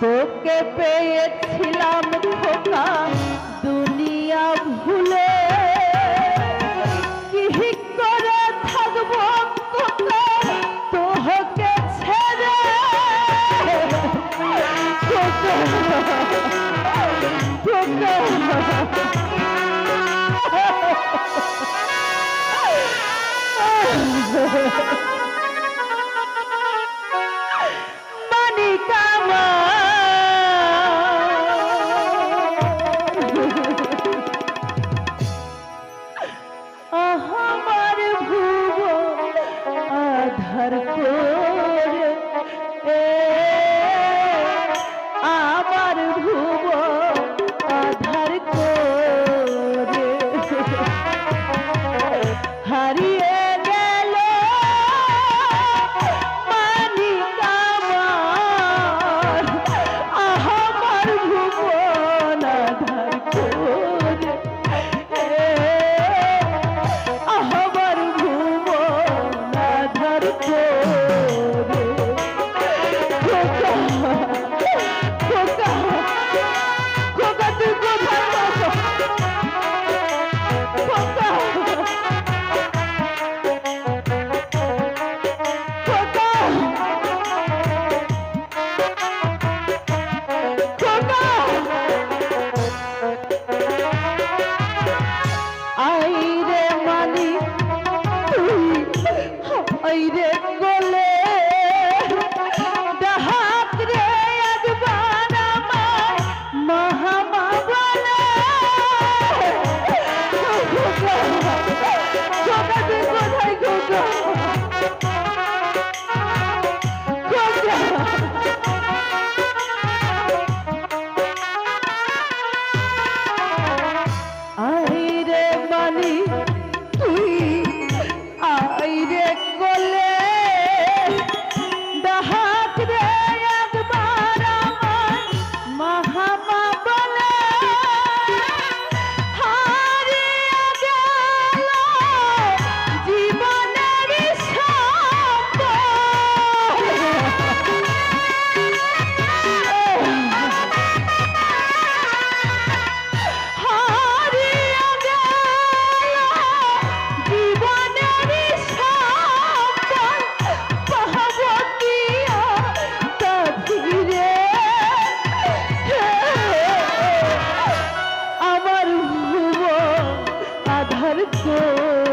তোকে পেয়েছিলাম খোকা দুনিয়া ভুলে। Ha ha ha তোহকে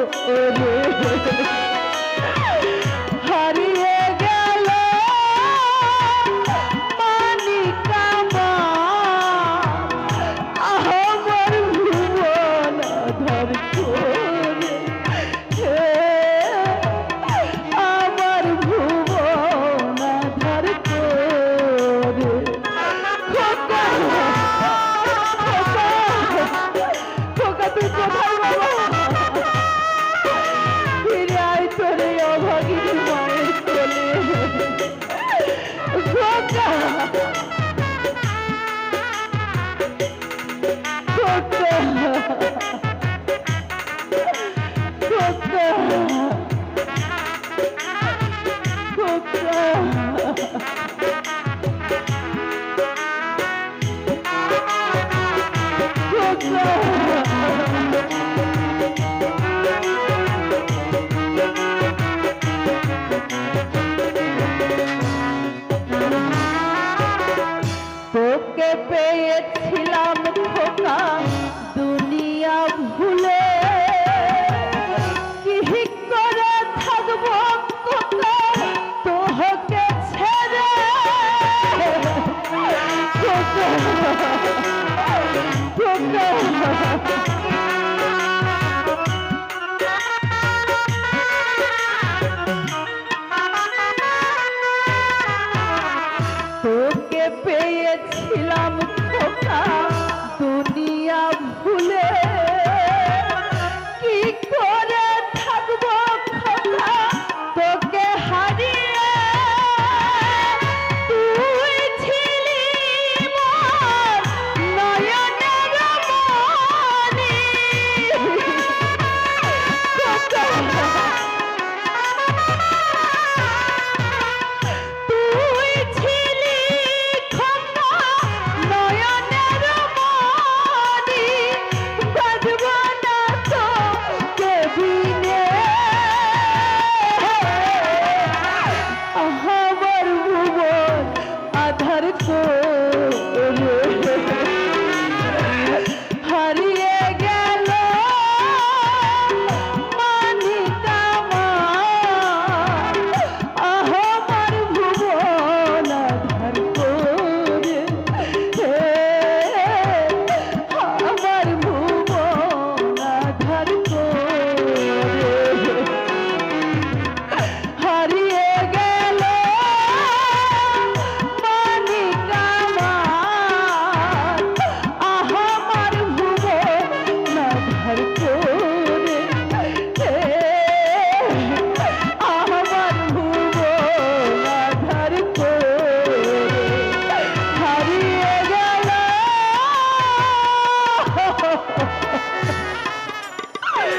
রে পেয়েছিলাম খোকা দুনিয়া ভুল ha ha ha